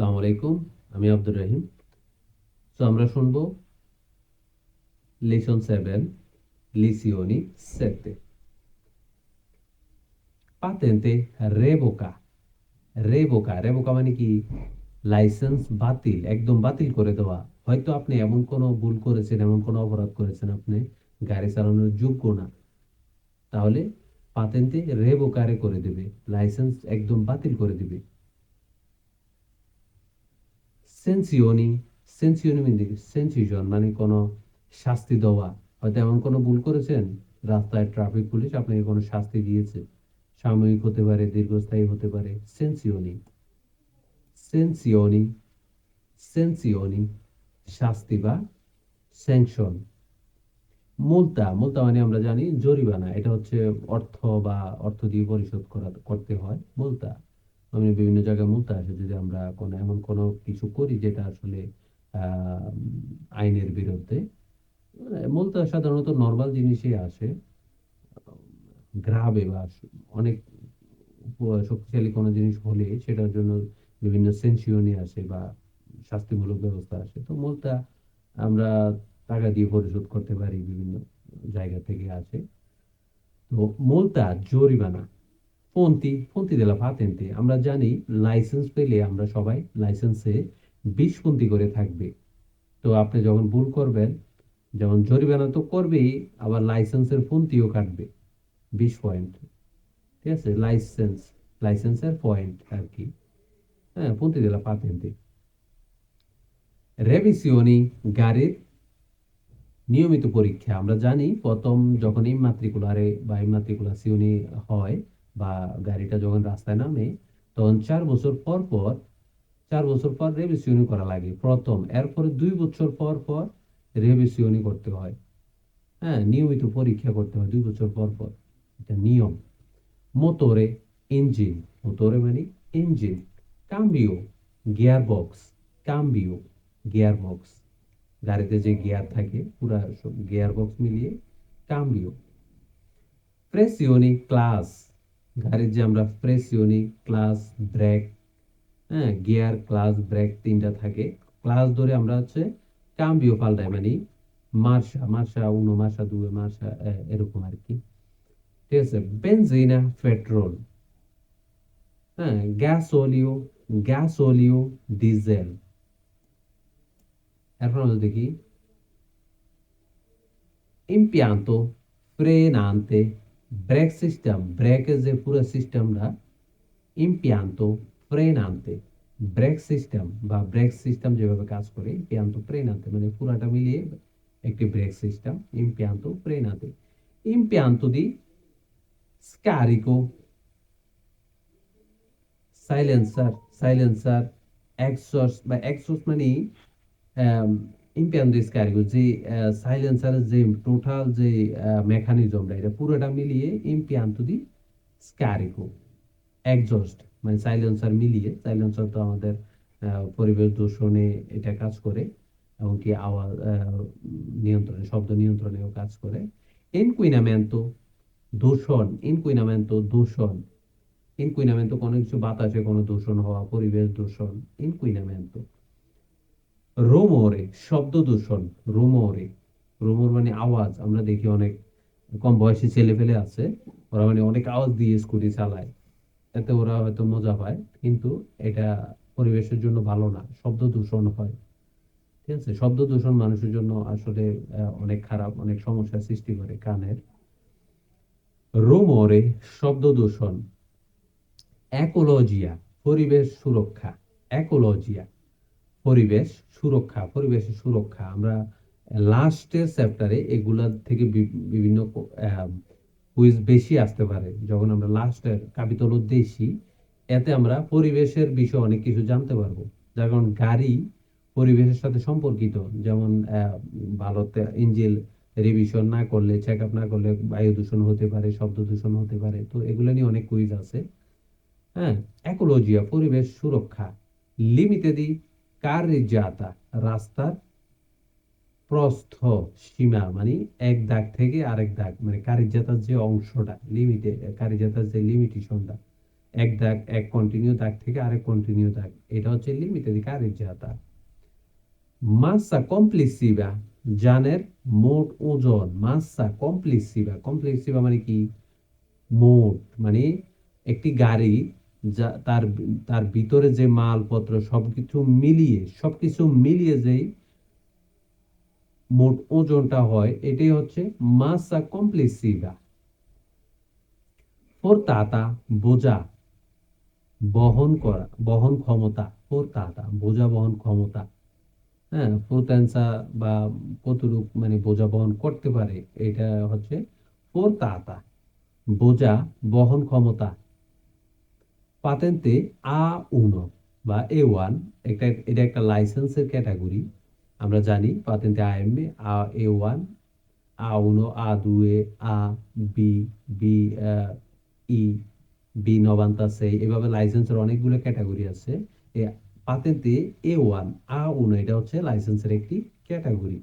আসসালামু আলাইকুম, আমি আব্দুর রহিম। তো আমরা শুনব লেসন সেভেন, লিসিওনি সেতে পাতেন্তে রেবোকা। রেবোকা রেবোকা মানে কি? লাইসেন্স বাতিল, একদম বাতিল করে দেওয়া। হয়তো আপনি এমন কোনো ভুল করেছেন, এমন কোনো অপরাধ করেছেন, আপনি গাড়ি চালানোর যোগ্য না। তাহলে পাতেন্তে রেবোকারে করে দেবে, লাইসেন্স একদম বাতিল করে দিবে। সেন্সিওনি সেন্সিওনি মিন সেন্সিশন মানে কোনো শাস্তি দেওয়া। হয়তো এমন কোনো ভুল করেছেন? রাস্তায় ট্রাফিক পুলিশ আপনাকে কোনো শাস্তি দিয়েছে? সাময়িক হতে পারে, দীর্ঘস্থায়ী হতে পারে, সেন্সিওনি। সেন্সিওনি সেন্সিওনি, শাস্তি বা স্যাংশন। মুলতা মুলতা মানে আমরা জানি জরিমানা, এটা হচ্ছে অর্থ বা অর্থ দিয়ে পরিশোধ করা, করতে হয়, মুলতা। আমি বিভিন্ন জায়গায় মুলতা আসে যদি আমরা কোনো, এমন কোনো কিছু করি যেটা আসলে আইনের বিরুদ্ধে মানে সাধারণত নর্মাল জিনিসই আসে। গ্রাবে বা অনেক শক্তিশালী কোনো জিনিস হলে সেটার জন্য বিভিন্ন সেনসিওনি আসে বা শাস্তিমূলক ব্যবস্থা আসে। তো মুলতা আমরা টাকা দিয়ে পরিশোধ করতে পারি বিভিন্ন জায়গা থেকে আসে। তো মুলতা জরিমানা ফোনতি ফোনতি দিলা পাতেন্তে আমরা জানি লাইসেন্স পেলে আমরা সবাই লাইসেন্সে বিশ পন্থী করে থাকবে। তো আপনি যখন ভুল করবেন যেমন জরিমানা তো করবেই, আবার লাইসেন্সের পন্থীও কাটবে। বিশ পয়েন্ট ঠিক আছে? লাইসেন্স লাইসেন্সের পয়েন্ট আর কি। হ্যাঁ পন্থী দিলা পাতেন্তে রেভিসিওনি গাড়ির নিয়মিত পরীক্ষা। আমরা জানি প্রথম যখন ইমাত্রিকুলারে বা ইমাত্রিকুলাসিওনি হয় বা গাড়িটা যখন রাস্তায় নামে, তখন চার বছর পর পর, চার বছর পর রেভিসিওনি করা লাগে। প্রথম, এরপরে দুই বছর পর পর রেভিসিওনি করতে হয়। হ্যাঁ নিয়মিত পরীক্ষা করতে হয় দুই বছর পর পর। এটা নিয়ম। মোটরে ইঞ্জিন। মোটরে মানে ইঞ্জিন। কাম্বিও গিয়ার বক্স কাম্বিও গিয়ার বক্স গাড়িতে যে গিয়ার থাকে, পুরা সব গিয়ার বক্স মিলিয়ে কাম্বিও। প্রেসিওনি ক্লাস। গাড়ির যে আমরা প্রেসিওনি ক্লাস ব্রেক হ্যাঁ গিয়ার ক্লাস ব্রেক তিনটা থাকে। ক্লাস ধরে আমরা হচ্ছে কাম্বিও পাল্টাই মানে মার্শা মার্শা উনো, মার্শা দুয়ে, মার্শা এরকম আর কি ঠিক আছে? বেনজিনা পেট্রোল হ্যাঁ গ্যাস ওলিও গ্যাস ওলিও ডিজেল এরপর আমরা দেখি। ইম্পিয়ান্তো ফ্রেনান্তে ব্রেক সিস্টেম ব্রেকের যে পুরো সিস্টেমটা ইম্পিয়ান্তো ফ্রেনান্তে ব্রেক সিস্টেম বা ব্রেক সিস্টেম যেভাবে কাজ করে ইম্পিয়ান্তো ফ্রেনান্তে মানে পুরাটা মিলিয়ে একটি ব্রেক সিস্টেম ইম্পিয়ান্তো ফ্রেনান্তে ইম্পিয়ান্তো দি স্কারিকো সাইলেন্সার সাইলেন্সার এক্সস বা এক্সস মানে ইম্পিয়ান্তো স্কারিকো যে সাইলেন্সারের যে টোটাল যে মেকানিজমটা এটা পুরোটা মিলিয়ে ইম্পিয়ান্তো দি স্কারিকো এক্সস্ট মানে সাইলেন্সার মিলিয়ে সাইলেন্সার তো আমাদের পরিবেশ দূষণে এটা কাজ করে এমনকি আওয়াজ নিয়ন্ত্রণে শব্দ নিয়ন্ত্রণেও কাজ করে ইনকুইনামেন্তো দূষণ ইনকুইনামেন্তো দূষণ ইনকুইনামেন্তো কোনো কিছু বাতাসে কোনো দূষণ হওয়া পরিবেশ দূষণ ইনকুইনামেন্তো রোমোরে, শব্দ দূষণ, রোমোরে। রোমর মানে আওয়াজ, আমরা দেখি অনেক কম বয়সী ছেলে ফেলে আছে, ওরা মানে অনেক আওয়াজ দিয়ে স্কুটি চালায়। এতে ওরা হয়তো মজা পায়, কিন্তু এটা পরিবেশের জন্য ভালো না, শব্দ দূষণ হয়। ঠিক আছে? শব্দ দূষণ মানুষের জন্য আসলে অনেক খারাপ, অনেক সমস্যার সৃষ্টি করে কানের। রোমরে শব্দ দূষণ, একোলজিয়া, পরিবেশ সুরক্ষা, একোলজিয়া। পরিবেশ সুরক্ষা, পরিবেশের সুরক্ষা। আমরা লাস্টের চ্যাপ্টারে এগুলা থেকে বিভিন্ন কুইজ বেশি আসতে পারে। যখন আমরা লাস্টের কাপিতল দেশি এতে আমরা পরিবেশের বিষয়ে অনেক কিছু জানতে পারব। যেমন গাড়ি পরিবেশের সাথে সম্পর্কিত। যেমন ভারতে ইঞ্জিল রিভিশন না করলে চেক আপ না করলে বায়ু দূষণ হতে পারে, শব্দ দূষণ হতে পারে। তো এগুলো নিয়ে অনেক কুইজ আছে। হ্যাঁ একোলজিয়া পরিবেশ সুরক্ষা। লিমিতে দি কার্যাতা রাস্তার প্রস্থ সীমা মানে এক দাগ থেকে আরেক দাগ মানে কারিজাতার যে অংশটা লিমিটে কারিজাতার যে লিমিটেশনটা এক দাগ, এক কন্টিনিউ দাগ থেকে আরেক কন্টিনিউ দাগ, এটা হচ্ছে লিমিটে di carreggiata মাসা কমপ্লিসিভা যানের মোট ওজন, মাসা কমপ্লিসিভা কমপ্লিসিভা মানে কি? মোট মানে একটি গাড়ি যা তার তার ভিতরে যে মালপত্র সবকিছু মিলিয়ে সবকিছু মিলিয়ে যেই মোট ওজনটা হয়, এটাই হচ্ছে মাসা কমপ্লিসিভা ফোরতাতা বোঝা বহন করা, বহন ক্ষমতা ফোর তাতা বোঝা বহন ক্ষমতা। হ্যাঁ পোতেন্সা বা কতটুক মানে বোঝা বহন করতে পারে, এটা হচ্ছে ফোর তাতা বোঝা বহন ক্ষমতা। পাতেন্তে আ উনো বা এ ওয়ান একটা, এটা একটা লাইসেন্সের ক্যাটাগরি আমরা জানি পাতেন্তে আ এম এ আ এ ওয়ান আ উনো আ দুয়ে আ বি বি ই বি নবান্তা সেই এভাবে লাইসেন্সের অনেকগুলো ক্যাটাগরি আছে। এ পাতেন্তে এ ওয়ান আ উনো এটা হচ্ছে লাইসেন্সের একটি ক্যাটাগরি